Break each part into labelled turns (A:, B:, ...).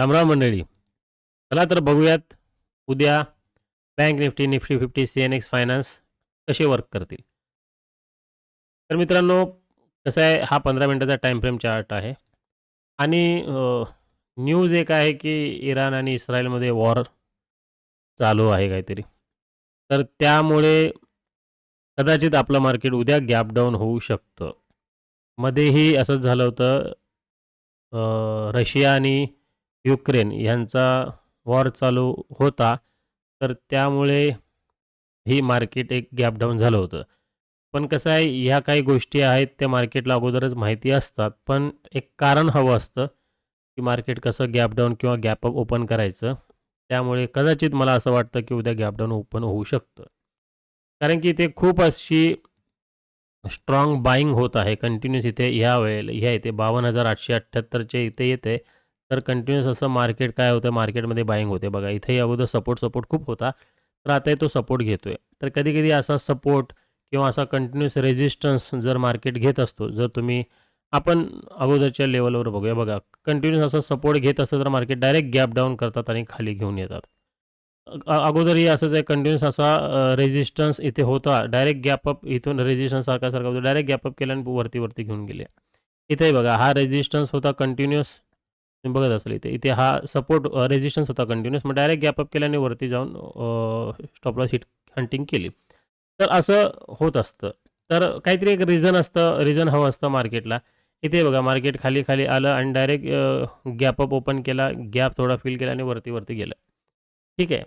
A: रामराम मंडळी. चला तर बघूयात उद्या bank nifty nifty fifty C N X finance कसे वर्क करतील. तर मित्रांनो कसं आहे हा पंधरा मिनटाचा टाईम फ्रेम चार्ट आहे. आणि न्यूज एक आहे की इराण आणि इस्रायलमध्ये वॉर चालू आहे काहीतरी. तर त्यामुळे कदाचित आपलं मार्केट उद्या गॅप डाऊन होऊ शकतं. मध्येही असंच झालं होतं रशिया आणि युक्रेन यांचा वॉर चालू होता तर त्यामुळे ही मार्केट एक गॅप डाऊन झालं होतं. पण कसं आहे ह्या काही गोष्टी आहेत त्या मार्केटला अगोदरच माहिती असतात पण एक कारण हवं असतं की मार्केट कसं गॅप डाऊन किंवा गॅप अप ओपन करायचं. त्यामुळे कदाचित मला असं वाटतं की उद्या गॅप डाऊन ओपन होऊ शकतं. कारण की इथे खूप अशी स्ट्रॉंग बाईंग होत आहे कंटिन्यूस इथे ह्या वेळेला ह्या इथे बावन्न हजार आठशे अठ्ठ्याहत्तरचे इथे येते. तर कंटिन्युअस असं मार्केट काय होतं? मार्केटमध्ये बाईंग होते. बघा इथेही अगोदर सपोर्ट सपोर्ट खूप होता. तर आता तो सपोर्ट घेतोय. तर कधी कधी असा सपोर्ट किंवा असा कंटिन्युअस रेजिस्टन्स जर मार्केट घेत असतो जर तुम्ही आपण अगोदरच्या लेवलवर बघूया. बघा कंटिन्युअस असा सपोर्ट घेत असतं तर मार्केट डायरेक्ट गॅप डाऊन करतात आणि खाली घेऊन येतात. अगोदरही असंच आहे कंटिन्युअस असा रेजिस्टन्स इथे होता. डायरेक्ट गॅप अप इथून रेजिस्टन्स सारखा सारखा होता. डायरेक्ट गॅप अप केला आणि वरती वरती घेऊन गेले. इथेही बघा हा रेजिस्टन्स होता कंटिन्युअस तुम्ही बघत असाल इथे. इथे हा सपोर्ट रेजिस्टन्स होता कंटिन्युअस मग डायरेक्ट गॅप अप केल्याने वरती जाऊन स्टॉपलॉस हिट हंटिंग केली. तर असं होत असतं. तर काहीतरी एक रिझन असतं रिझन हवं असतं मार्केटला इथे बघा मार्केट खाली खाली आलं आणि डायरेक्ट गॅप अप ओपन केला गॅप थोडा फील केला आणि वरती वरती गेलं. ठीक आहे.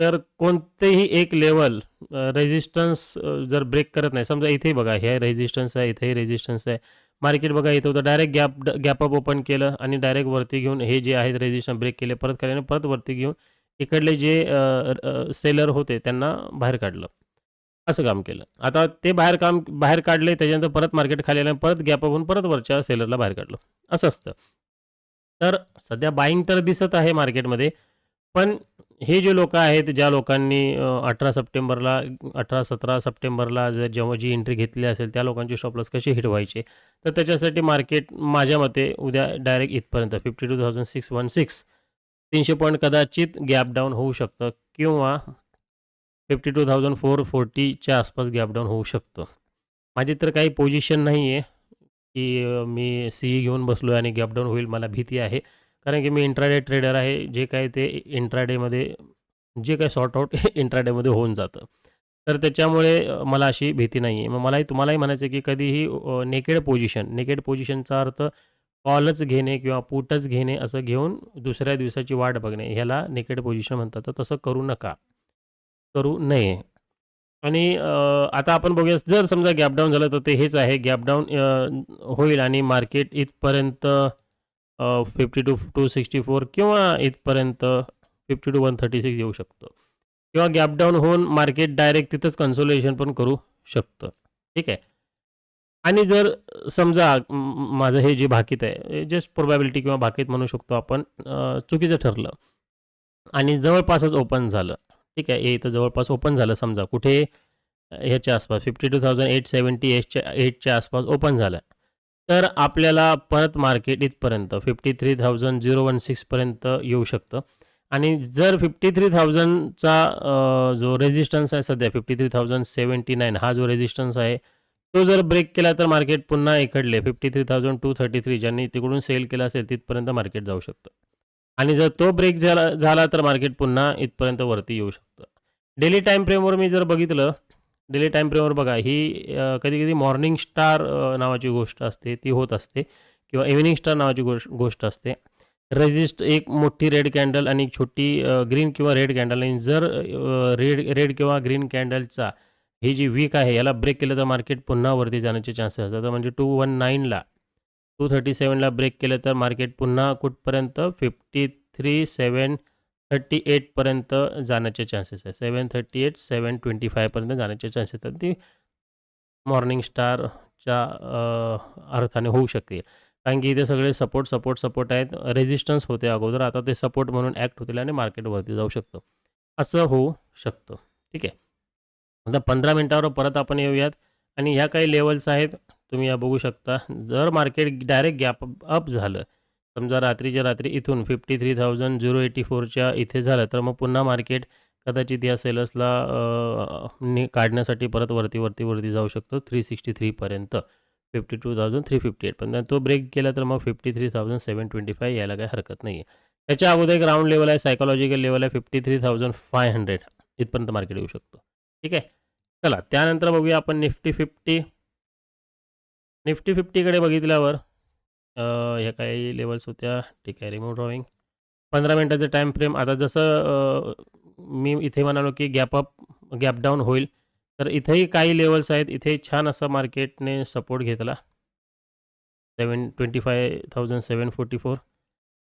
A: तर कोणतेही एक लेवल रेजिस्टन्स जर ब्रेक करत नाही समजा इथे बघा हे रेजिस्टन्स आहे इथेही रेजिस्टन्स आहे. मार्केट बघा इथं होतं. Direct gap gap up open केलं आणि डायरेक्ट वरती घेऊन हे जे आहेत रेजिस्टन ब्रेक केले परत केल्याने परत वरती घेऊन इकडले जे सेलर होते त्यांना बाहेर काढलं. असं काम केलं. आता ते बाहेर काम बाहेर काढले त्याच्यानंतर परत मार्केट खाली आलं परत गॅप होऊन परत वरच्या सेलरला बाहेर काढलं. असं असतं. तर सध्या बाईंग तर दिसत आहे मार्केटमध्ये पण हे जे लोक आहेत ज्या लोकांनी अठरा सप्टेंबरला अठरा सतरा सप्टेंबरला जर जेव्हा जी एंट्री घेतली असेल त्या लोकांची स्टॉपलॉस कशी हिट व्हायचे तर त्याच्यासाठी मार्केट माझ्या मते उद्या डायरेक्ट इथपर्यंत fifty two thousand six one six तीनशे पॉईंट कदाचित गॅप डाऊन होऊ शकतं किंवा फिफ्टी टू थाउजंड फोर फोर्टीच्या आसपास गॅप डाऊन होऊ शकतं. माझी तर काही पोझिशन नाही आहे की मी सी घेऊन बसलो आहे आणि गॅप डाऊन होईल मला भीती आहे. कारण की मी इंट्राडे ट्रेडर आहे जे काय ते इंट्राडेमध्ये जे काय सॉर्ट आउट इंट्राडेमध्ये होऊन जातं. तर त्याच्यामुळे मला अशी भीती नाही आहे मग मलाही तुम्हालाही म्हणायचं आहे की कधीही नेकेड पोझिशन नेकेड पोझिशनचा अर्थ कॉलच घेणे किंवा पुटच घेणे असं घेऊन दुसऱ्या दिवसाची वाट बघणे. ह्याला नेकेड पोझिशन म्हणतात. तर तसं करू नका. करू नये. आणि आता आपण बघूया जर समजा गॅपडाऊन झालं तर ते हेच आहे. गॅपडाऊन होईल आणि मार्केट इथपर्यंत fifty two two sixty four किंवा इथपर्यंत fifty two one thirty six येऊ शकतं. किंवा गॅप डाऊन होऊन मार्केट डायरेक्ट तिथंच कन्सोलेशन पण करू शकतं. ठीक आहे? आणि जर समजा माझं हे जे भाकीत आहे जस्ट प्रोबॅबिलिटी किंवा भाकीत म्हणू शकतो आपण चुकीचं ठरलं आणि जवळपासच ओपन झालं. ठीक आहे? हे इथं जवळपास ओपन झालं समजा. कुठे? ह्याच्या आसपास fifty two thousand eight seventy एटच्या एटच्या आसपास ओपन झालं. तर आपल्याला परत मार्केट इथपर्यंत fifty three thousand zero one सिक्सपर्यंत येऊ शकतं. आणि जर फिफ्टी थ्री थाउजंडचा जो रेजिस्टन्स आहे सध्या fifty three thousand seventy nine हा जो रेजिस्टन्स आहे तो जर ब्रेक केला तर मार्केट पुन्हा इकडले fifty three thousand two thirty three ज्यांनी तिकडून सेल केला असेल तिथपर्यंत मार्केट जाऊ शकतं. आणि जर तो ब्रेक झाला झाला तर मार्केट पुन्हा इथपर्यंत वरती येऊ शकतं. डेली टाईम फ्रेमवर मी जर बघितलं डेली टाईम फ्रेमवर बघा ही कधी कधी मॉर्निंग स्टार नावाची गोष्ट असते ती होत असते किंवा इव्हिनिंग स्टार नावाची गोष्ट गोष्ट असते. रेजिस्ट एक मोठी रेड कॅन्डल आणि एक छोटी ग्रीन किंवा रेड कॅन्डल. आणि जर रेड रेड किंवा ग्रीन कॅन्डलचा ही जी वीक आहे याला ब्रेक केलं तर मार्केट पुन्हा वरती जाण्याचे चान्सेस असतात. म्हणजे टू वन नाईनला टू थर्टी सेवनला ब्रेक केलं तर मार्केट पुन्हा कुठपर्यंत? फिफ्टी थ्री सेवन थर्टी एटपर्यंत जाण्याचे चान्सेस आहे seven thirty eight seven twenty फायपर्यंत जाण्याचे चान्सेस आहेत. ती मॉर्निंग स्टारच्या अर्थाने होऊ शकते. कारण की इथे सगळे सपोर्ट सपोर्ट सपोर्ट आहेत. रेजिस्टन्स होते अगोदर. आता ते सपोर्ट म्हणून ॲक्ट होतील आणि मार्केटवरती जाऊ शकतं. असं होऊ शकतं. ठीक आहे? आता पंधरा मिनटावर परत आपण येऊयात. आणि ह्या काही लेवल्स आहेत. तुम्ही या बघू शकता. जर मार्केट डायरेक्ट गॅप अप झालं समजा रात्रीच्या रात्री इथून fifty three thousand zero eighty फोरच्या इथे झालं तर मग पुन्हा मार्केट कदाचित या सेलर्सला नि काढण्यासाठी परत वरती वरती वरती जाऊ शकतो three sixty थ्रीपर्यंत fifty two thousand three fifty eight पण तो ब्रेक केला तर मग fifty three thousand seven twenty five यायला काही हरकत नाही आहे त्याच्या अगोदर एक राऊंड लेवल आहे सायकोलॉजिकल लेवल आहे fifty three thousand five hundred इथपर्यंत मार्केट येऊ शकतो. ठीक आहे? चला त्यानंतर बघूया आपण निफ्टी फिफ्टी निफ्टी फिफ्टीकडे बघितल्यावर अ, ह्या काही लेवल्स होत्या. ठीक आहे रिमूव्ह ड्रॉईंग पंधरा मिनटाचं टाईम फ्रेम आता जसं अ, मी इथे म्हणालो की गॅप अप गॅप डाऊन होईल. तर इथेही काही लेवल्स आहेत. इथे छान असा मार्केटने सपोर्ट घेतला. Seven twenty five thousand seven forty four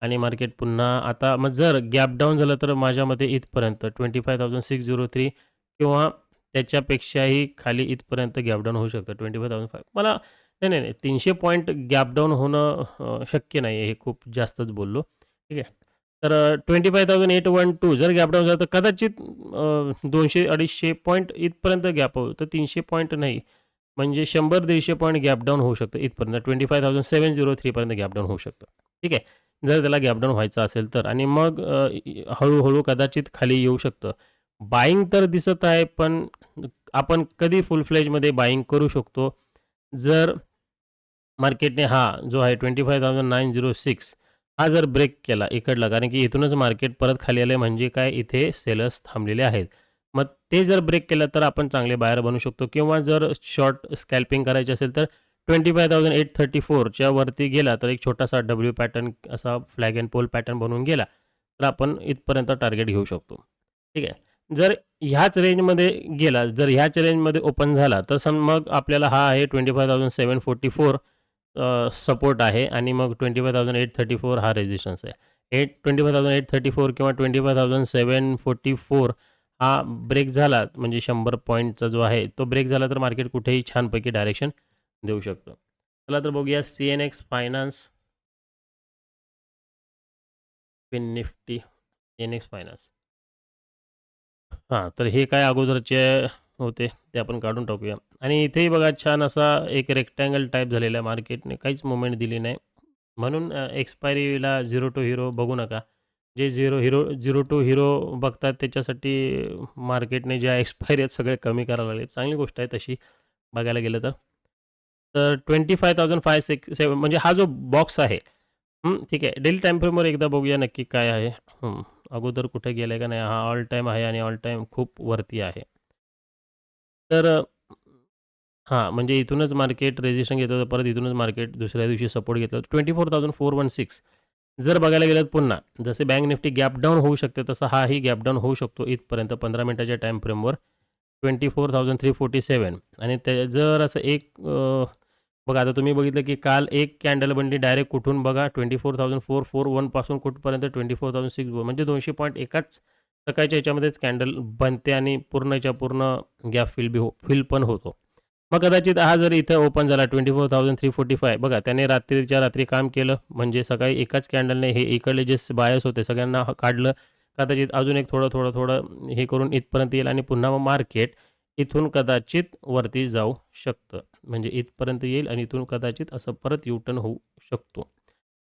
A: आणि मार्केट पुन्हा आता मग जर गॅप डाऊन झालं तर माझ्या मते इथपर्यंत twenty five thousand six zero three किंवा त्याच्यापेक्षाही खाली इथपर्यंत गॅप डाऊन होऊ शकतं ट्वेंटी फाय थाउजंड फाय मला नाही नाही नाही. तीनशे पॉईंट गॅपडाऊन होणं शक्य नाही आहे हे खूप जास्तच बोललो. ठीक आहे. तर twenty five thousand eight one two जर गॅपडाऊन झालं तर कदाचित दोनशे अडीचशे पॉईंट इथपर्यंत गॅप होऊ तर तीनशे पॉईंट नाही. म्हणजे शंभर दीडशे पॉईंट गॅपडाऊन होऊ शकतं इथपर्यंत. Twenty five thousand seven zero थ्रीपर्यंत gap down होऊ शकतं. ठीक आहे. जर त्याला गॅपडाऊन व्हायचं असेल तर. आणि मग हळूहळू कदाचित खाली येऊ शकतं. बाईंग तर दिसत आहे पण आपण कधी फुल फ्लेजमध्ये बाईंग करू शकतो. जर मार्केटने हा जो आहे twenty five thousand nine zero six हा जर ब्रेक केला इकडला कारण की इथूनच मार्केट परत खाली आलं म्हणजे काय इथे सेलर्स थांबलेले आहेत. मग ते जर ब्रेक केलं तर आपण चांगले बाहेर बनू शकतो. किंवा जर शॉर्ट स्कॅल्पिंग करायची असेल तर twenty five thousand eight thirty फोरच्या वरती गेला तर एक छोटासा डब्ल्यू पॅटर्न असा फ्लॅग अँड पोल पॅटर्न बनवून गेला तर आपण इथपर्यंत टार्गेट घेऊ शकतो. ठीक आहे? जर ह्याच रेंजमध्ये गेला जर ह्याच रेंजमध्ये ओपन झाला तर सम मग आपल्याला हा आहे twenty five thousand seven forty four support आहे आणि मग twenty five thousand eight thirty four हा रेजिस्टन्स आहे. Eight twenty five thousand eight thirty four किंवा twenty five thousand seven forty four हा ब्रेक झाला म्हणजे शंभर पॉईंटचा जो आहे तो ब्रेक झाला तर मार्केट कुठेही छानपैकी डायरेक्शन देऊ शकतो. चला तर बघूया C N X finance fin nifty N X finance हां तर हे काय अगोदरचे होते ते आपण काढून टाकूया. आणि इथेही बघा छान असा एक रेक्टँगल टाईप झालेला आहे मार्केटने काहीच मुवमेंट दिली नाही. म्हणून एक्सपायरीला झिरो टू हिरो बघू नका. जे zero hero zero to hero बघतात त्याच्यासाठी मार्केटने ज्या एक्सपायरी आहेत सगळे कमी करायला लागले चांगली गोष्ट आहे तशी बघायला गेलं तर. तर twenty five thousand five six seven म्हणजे हा जो बॉक्स आहे ठीक आहे. डेली टाईम फ्रेमवर एकदा बघूया नक्की काय आहे. अगोदर कुठे गेलं आहे का नाही हा ऑल टाईम आहे आणि ऑल टाईम खूप वरती आहे. तर हां म्हणजे इथूनच मार्केट रेजिस्ट्रेशन घेतलं होतं परत इथूनच मार्केट दुसऱ्या दिवशी सपोर्ट घेतलं twenty four thousand four one six जर बघायला गेलं तर पुन्हा जसे बँक निफ्टी गॅप डाऊन होऊ शकते तसं हाही गॅप डाऊन होऊ शकतो इथपर्यंत पंधरा मिनटाच्या टाईम फ्रेमवर twenty four thousand three forty seven आणि ते जर असं एक अ, बघा आता तुम्ही बघितलं की काल एक कॅन्डल बनली डायरेक्ट कुठून बघा twenty four thousand four four वनपासून कुठपर्यंत ट्वेंटी फोर थाउजंड सिक्स म्हणजे दोनशे पॉईंट एकाच सकाळच्या याच्यामध्येच कॅन्डल बनते आणि पूर्णच्या पूर्ण गॅप फिल बी हो फिल पण होतो. मग कदाचित हा जर इथं ओपन झाला twenty four thousand three forty five बघा त्याने रात्रीच्या रात्री काम केलं म्हणजे सकाळी एकाच कॅन्डलने हे इकडले जे बायस होते सगळ्यांना काढलं कदाचित अजून एक थोडं थोडं थोडं हे करून इथपर्यंत येईल आणि पुन्हा मग मार्केट इथून कदाचित वरती जाऊ शकतं. म्हणजे इथपर्यंत येईल आणि इथून कदाचित असं परत युटर्न होऊ शकतो.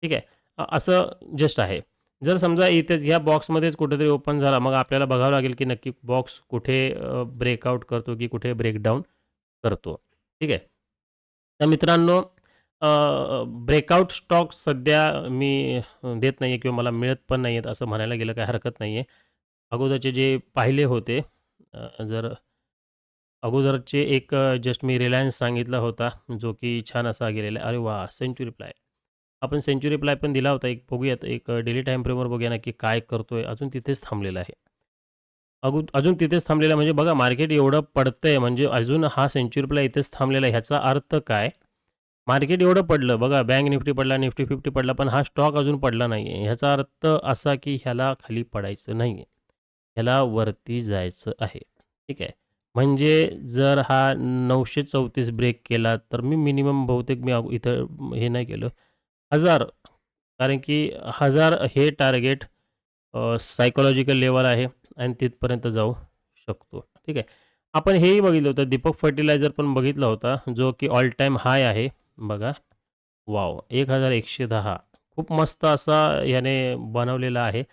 A: ठीक आहे? असं जस्ट आहे. जर समजा इथेच ह्या बॉक्समध्येच कुठेतरी ओपन झाला मग आपल्याला बघावं लागेल की नक्की बॉक्स कुठे ब्रेकआउट करतो की कुठे ब्रेकडाऊन करतो. ठीक आहे? तर मित्रांनो ब्रेकआउट स्टॉक सध्या मी देत नाही आहे किंवा मला मिळत पण नाही आहेत असं म्हणायला गेलं काही हरकत नाही आहे अगोदरचे जे पाहिले होते जर अगोदरचे एक जस्ट मी रिलायन्स सांगितला होता जो की छान असा गेलेला आहे. अरे वा सेंचुरी प्लाय. आपण सेंच्युरी प्लाय पण दिला होता एक बघूयात एक डेली टाईम फ्रेमवर बघूया ना की काय करतोय अजून तिथेच थांबलेला आहे. अगु अजून तिथेच थांबलेला आहे म्हणजे बघा मार्केट एवढं पडतंय म्हणजे अजून हा सेंच्युरी प्लाय इथेच थांबलेला आहे ह्याचा अर्थ काय? मार्केट एवढं पडलं बघा बँक निफ्टी पडला निफ्टी फिफ्टी पडला पण हा स्टॉक अजून पडला नाही आहे ह्याचा अर्थ असा की ह्याला खाली पडायचं नाही आहे ह्याला वरती जायचं आहे. ठीक आहे? म्हणजे जर हा नऊशे चौतीस ब्रेक केला तर मी मिनिमम बहुतेक मी इथं हे नाही केलं हजार. कारण की हजार हे टार्गेट सायकोलॉजिकल लेवल आहे आणि तिथपर्यंत जाऊ शकतो. ठीक आहे. आपण हेही बघितलं होतं दीपक फर्टिलायझर पण बघितला होता जो की ऑल टाईम हाय आहे. बघा. वाव एक हजार एकशे दहा. खूप मस्त असा याने बनवलेला आहे.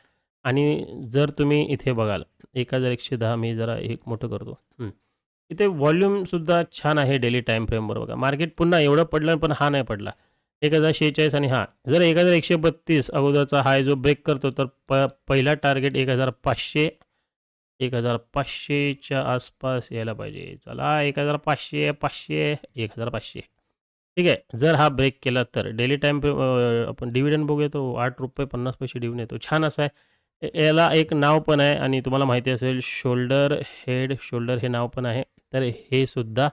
A: आणि जर तुम्ही इथे बघाल एक हजार एकशे दहा मी जरा एक मोठं करतो. इथे व्हॉल्यूमसुद्धा छान आहे डेली टाईम फ्रेमवर बघा. मार्केट पुन्हा एवढं पडलं पण हा नाही पडला. एक हजार शेहेचाळीस आणि हा जर एक हजार एकशे बत्तीस अगोदरचा हाय जो ब्रेक करतो तर प पहिला टार्गेट एक हजार पाचशे एक हजार पाचशेच्या आसपास यायला पाहिजे. चला एक हजार पाचशे पाचशे एक हजार पाचशे. ठीक आहे जर हा ब्रेक केला तर डेली टाईम आपण डिव्हिडंड बघूया तो आठ रुपये पन्नास पैसे डिव्हिडंड येतो. छान असा आहे. याला एक नाव पण आहे आणि तुम्हाला माहिती असेल शोल्डर हेड शोल्डर हे नाव पण आहे. तर हे सुद्धा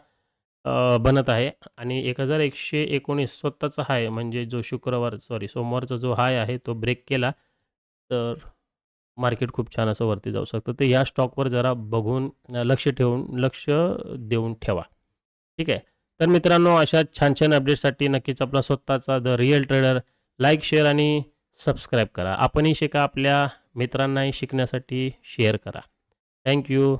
A: अ, बनत आहे. आणि एक हजार एकशे एकोणीस स्वतःचा हाय म्हणजे जो शुक्रवार सॉरी सोमवारचा जो हाय आहे तो ब्रेक केला तर मार्केट खूप छान असं वरती जाऊ शकतं. तर या स्टॉकवर जरा बघून अ, लक्ष ठेवून लक्ष देऊन ठेवा. ठीक आहे? तर मित्रांनो अशा छान छान अपडेटसाठी नक्कीच आपला स्वतःचा the real trader like share आणि सबस्क्राईब करा. आपणही शिका आपल्या मित्रांनाही शिकण्यासाठी शेअर करा. थँक्यू